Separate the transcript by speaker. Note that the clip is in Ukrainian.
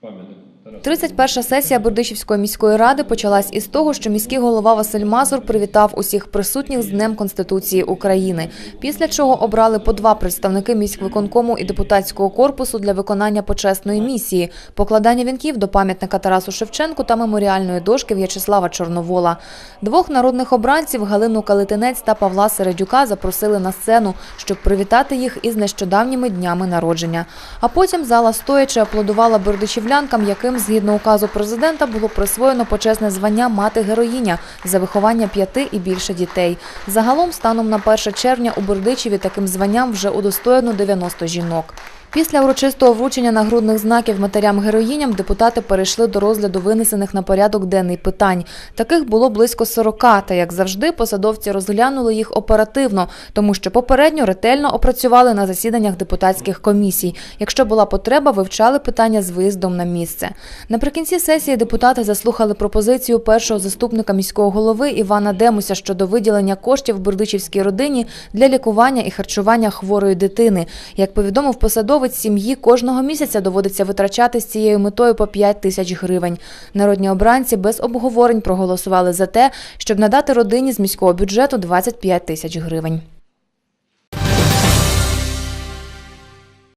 Speaker 1: пам'ятник. Тараса
Speaker 2: 31 сесія Бердичівської міської ради почалась із того, що міський голова Василь Мазур привітав усіх присутніх з Днем Конституції України. Після чого обрали по два представники міськвиконкому і депутатського корпусу для виконання почесної місії – покладання вінків до пам'ятника Тарасу Шевченку та меморіальної дошки В'ячеслава Чорновола. Двох народних обранців Галину Калитинець та Павла Середюка запросили на сцену, щоб привітати їх із нещодавніми днями народження. А потім зала стоячи аплодувала бердичівлянкам, яким згідно указу президента було присвоєно почесне звання мати героїня за виховання п'яти і більше дітей. Загалом, станом на 1 червня у Бердичеві таким званням вже удостоєно 90 жінок. Після урочистого вручення нагрудних знаків матерям-героїням депутати перейшли до розгляду винесених на порядок денний питань. Таких було близько 40, та, як завжди, посадовці розглянули їх оперативно, тому що попередньо ретельно опрацювали на засіданнях депутатських комісій. Якщо була потреба, вивчали питання з виїздом на місце. Наприкінці сесії депутати заслухали пропозицію першого заступника міського голови Івана Демуся щодо виділення коштів Бердичівській родині для лікування і харчування хворої дитини. Як повідомив посадовець, сім'ї кожного місяця доводиться витрачати з цією метою по 5 тисяч гривень. Народні обранці без обговорень проголосували за те, щоб надати родині з міського бюджету 25 тисяч гривень.